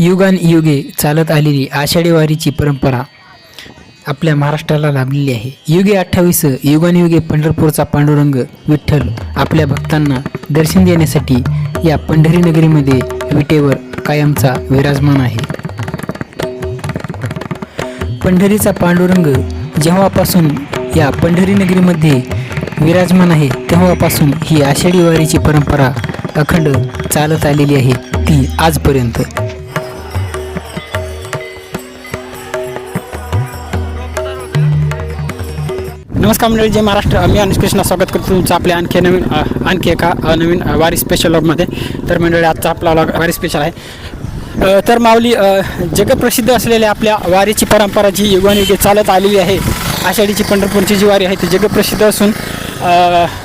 युगानयुगे चालत आलेली आषाढी वारीची परंपरा आपल्या महाराष्ट्राला लाभलेली आहे. युगे अठ्ठावीस युगानयुगे पंढरपूरचा पांडुरंग विठ्ठल आपल्या भक्तांना दर्शन देण्यासाठी या पंढरी नगरीमध्ये विटेवर कायमचा विराजमान आहे. पंढरीचा पांडुरंग जेव्हापासून या पंढरी नगरीमध्ये विराजमान आहे तेव्हापासून ही आषाढी वारीची परंपरा अखंड चालत आलेली आहे ती आजपर्यंत. नमस्कार मंडळी जय महाराष्ट्र. मी अनुष कृष्णा स्वागत करतो तुमचं आपल्या आणखी नवीन आणखी एका नवीन वारी स्पेशल लॉगमध्ये तर मंडळी आजचा आपला लॉग वारी स्पेशल आहे. तर माऊली जगप्रसिद्ध असलेल्या आपल्या वारीची परंपरा जी युगानयुगे चालत आलेली आहे आषाढीची पंढरपूरची जी वारी आहे ती जगप्रसिद्ध असून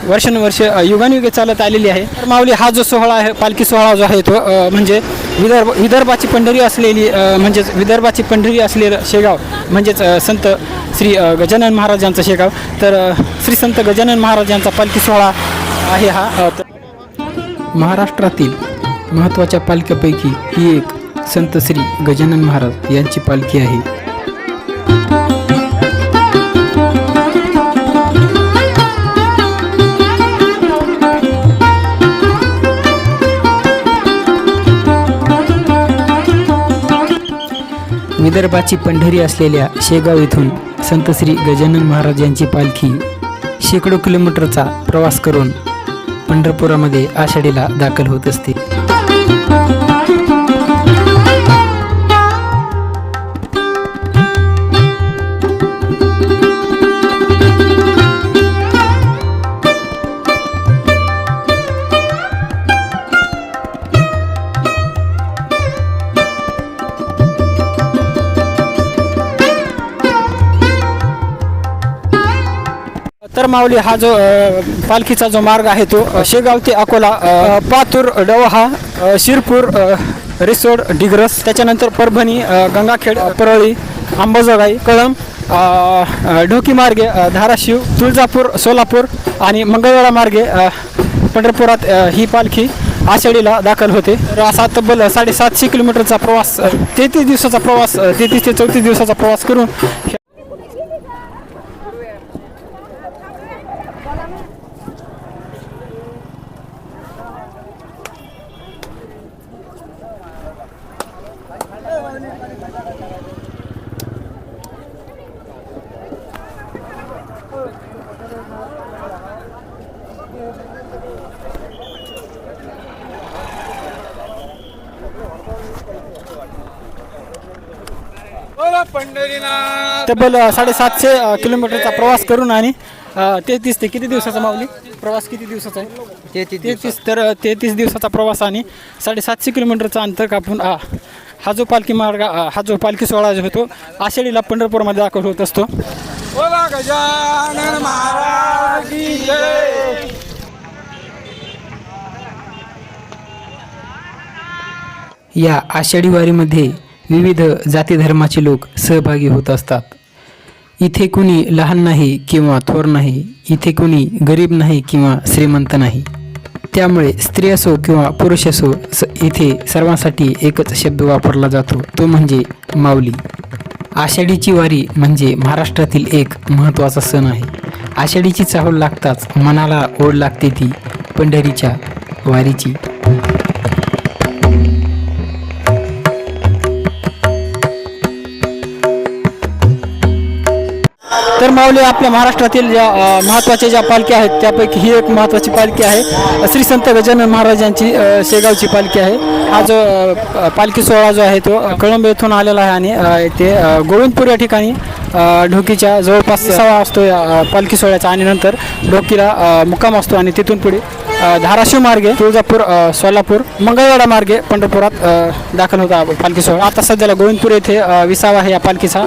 वर्षानुवर्ष युगानयुगे चालत आलेली आहे. तर माऊली हा जो सोहळा आहे पालखी सोहळा जो आहे तो म्हणजे विदर्भ विदर्भाची पंढरी असलेली म्हणजेच विदर्भाची पंढरी असलेलं शेगाव म्हणजेच संत श्री गजानन महाराजांचं शेगाव. तर श्री संत गजानन महाराजांचा पालखी सोहळा आहे हा. तर महाराष्ट्रातील महत्त्वाच्या पालख्यापैकी ही एक संत श्री गजानन महाराज यांची पालखी आहे. विदर्भाची पंढरी असलेल्या शेगाव येथून संत श्री गजानन महाराज यांची पालखी शेकडो किलोमीटरचा प्रवास करून पंढरपुरामध्ये आषाढीला दाखल होत असते. तर माऊली हा जो पालखीचा जो मार्ग आहे तो शेगाव ते अकोला पातूर डवहा शिरपूर रिसोड डिग्रस त्याच्यानंतर परभणी गंगाखेड परळी अंबाजोगाई कळम ढोकी मार्गे धाराशिव तुळजापूर सोलापूर आणि मंगळवेळा मार्गे पंढरपुरात ही पालखी आषाढीला दाखल होते. तर असा तब्बल साडेसातशे किलोमीटरचा प्रवास तेहतीस दिवसाचा प्रवास तेहतीस ते चौतीस दिवसाचा प्रवास करून तब्बल साडेसातशे किलोमीटरचा प्रवास करून आणि तेहतीस ते किती दिवसाचा माऊली? प्रवास किती दिवसाचा आहे? तेहतीस तर अ, तेहतीस दिवसाचा प्रवास आणि साडेसातशे किलोमीटरचा अंतर कापून हा जो पालखी मार्ग हा जो पालखी सोहळा जो होतो आषाढीला पंढरपूरमध्ये दाखल होत असतो. या आषाढी वारीमध्ये विविध जाती धर्माचे लोक सहभागी होत असतात. इथे कुणी लहान नाही किंवा थोर नाही इथे कुणी गरीब नाही किंवा श्रीमंत नाही. त्यामुळे स्त्री असो किंवा पुरुष असो स इथे सर्वांसाठी एकच शब्द वापरला जातो तो म्हणजे माऊली. आषाढीची वारी म्हणजे महाराष्ट्रातील एक महत्त्वाचा सण आहे. आषाढीची चाहूल लागताच मनाला ओढ लागते ती पंढरीच्या वारीची. माऊली आपल्या महाराष्ट्रातील ज्या महत्त्वाच्या ज्या पालख्या आहेत त्यापैकी ही एक महत्त्वाची पालखी आहे. श्री संत गजानन महाराजांची शेगावची पालखी आहे. हा जो पालखी सोहळा जो आहे तो कळंब येथून आलेला आहे आणि ते गोविंदपूर या ठिकाणी ढोकीच्या जवळपास सवा असतो या पालखी सोहळ्याचा आणि नंतर ढोकीला मुक्काम असतो आणि तिथून पुढे धाराशिव मार्गे तुळजापूर सोलापूर मंगळवाडा मार्गे पंढरपुरात दाखल होता पालखी सोहळा. आता सध्याला गोविंदपूर येथे विसावा आहे या पालखीचा.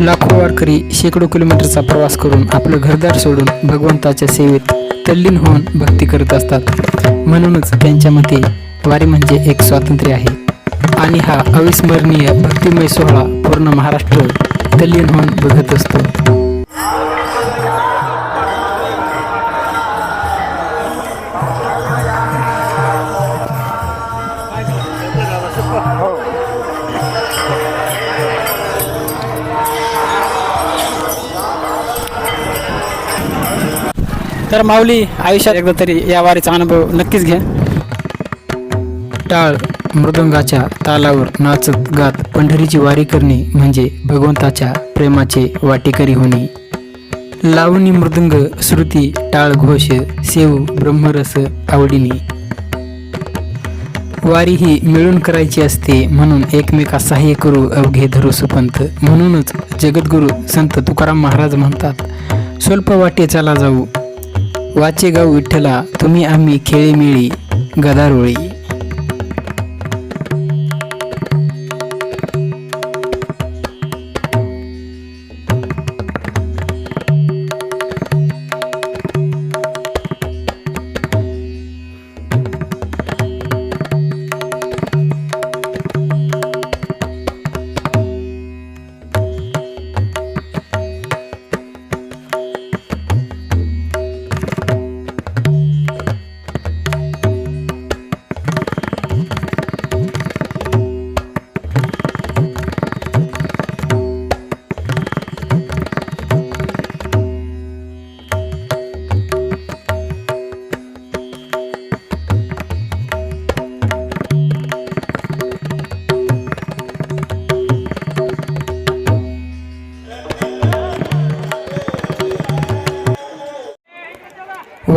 लाखो वारकरी शेकडो किलोमीटरचा प्रवास करून आपलं घरदार सोडून भगवंताच्या सेवेत तल्लीन होऊन भक्ती करत असतात. म्हणूनच त्यांच्या मते वारी म्हणजे एक स्वातंत्र्य आहे. आणि हा अविस्मरणीय भक्तिमय सोहळा पूर्ण महाराष्ट्र तल्लीन होऊन बघत असतो. तर माऊली आयुष्यात एकदा तरी या वारीचा अनुभव नक्कीच घ्या टाळ. मृदंगाच्या तालावर नाचत गात पंढरीची वारी करणे म्हणजे भगवंताच्या प्रेमाचे वाटेकरी होणे. लावणी मृदंग श्रुती टाळ घोष सेव ब्रह्मरस आवडीने वारी ही मिळून करायची असते म्हणून एकमेका सहाय्य करू अवघे धरू सुपंत म्हणूनच जगद्गुरू संत तुकाराम महाराज म्हणतात स्वल्प वाटे चला जाऊ. वाचे गाऊ विठ्ठला तुम्ही आम्ही खेळी मिळी गदारोळी.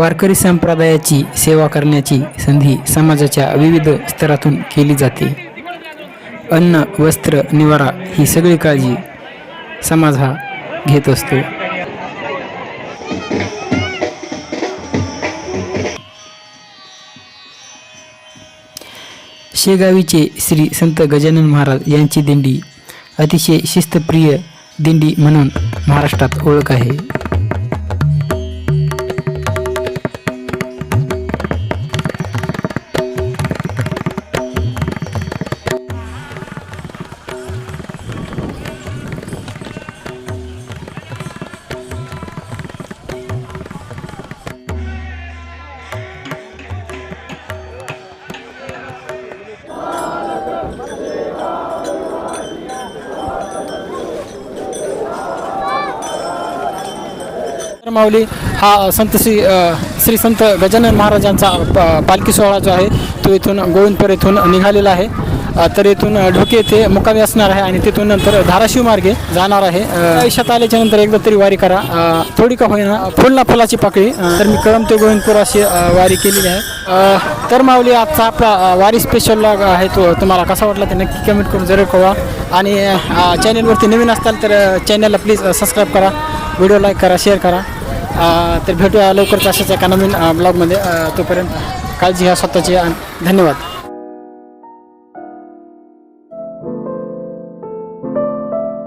वारकरी संप्रदायाची सेवा करण्याची संधी समाजाच्या विविध स्तरातून केली जाते. अन्न वस्त्र निवारा ही सगळी काळजी समाज हा घेत असतो. शेगावीचे श्री संत गजानन महाराज यांची दिंडी अतिशय शिस्तप्रिय दिंडी म्हणून महाराष्ट्रात ओळख आहे. माऊली हा संत श्री श्री संत गजानन महाराजांचा प- पालखी सोहळा जो आहे तो इथून गोविंदपूर येथून निघालेला आहे. तर इथून ढोके येथे मुक्कामी असणार आहे आणि तिथून नंतर धाराशिव मार्गे जाणार आहे. आयुष्यात आल्याच्यानंतर एकदा तरी वारी करा. थोडी का होईना फुलना फुलाची पाकळी. तर मी कळम ते गोविंदपूर अशी वारी केलेली आहे. तर माऊली आजचा आपला वारी स्पेशल लॉग आहे तो तुम्हाला कसा वाटला ते नक्की कमेंट करून जरूर कळवा. आणि चॅनलवरती नवीन असताल तर चॅनलला प्लीज सबस्क्राईब करा. व्हिडिओ लाईक करा शेअर करा. तर भेटूया लवकरच अशाच एका नवीन ब्लॉगमध्ये. तोपर्यंत काळजी घ्या स्वतःची आणि धन्यवाद.